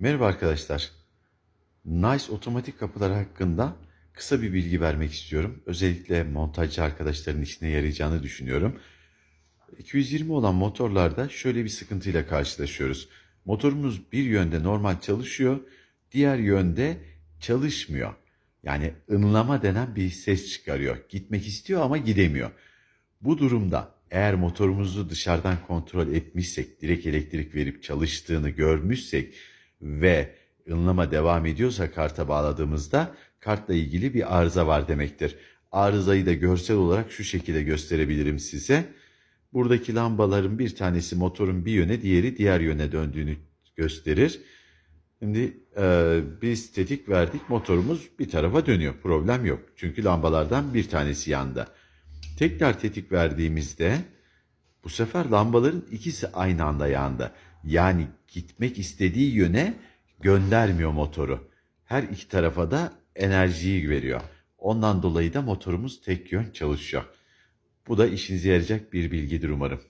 Merhaba arkadaşlar. Nice otomatik kapılar hakkında kısa bir bilgi vermek istiyorum. Özellikle montajcı arkadaşların işine yarayacağını düşünüyorum. 220 olan motorlarda şöyle bir sıkıntıyla karşılaşıyoruz. Motorumuz bir yönde normal çalışıyor, diğer yönde çalışmıyor. Yani ınlama denen bir ses çıkarıyor. Gitmek istiyor ama gidemiyor. Bu durumda eğer motorumuzu dışarıdan kontrol etmişsek, direkt elektrik verip çalıştığını görmüşsek ve ınlama devam ediyorsa karta bağladığımızda kartla ilgili bir arıza var demektir. Arızayı da görsel olarak şu şekilde gösterebilirim size. Buradaki lambaların bir tanesi motorun bir yöne, diğeri diğer yöne döndüğünü gösterir. Şimdi e, biz tetik verdik, motorumuz bir tarafa dönüyor. Problem yok. Çünkü lambalardan bir tanesi yandı. Tekrar tetik verdiğimizde bu sefer lambaların ikisi aynı anda yandı. Yani gitmek istediği yöne göndermiyor motoru. Her iki tarafa da enerjiyi veriyor. Ondan dolayı da motorumuz tek yön çalışıyor. Bu da işinize yarayacak bir bilgidir umarım.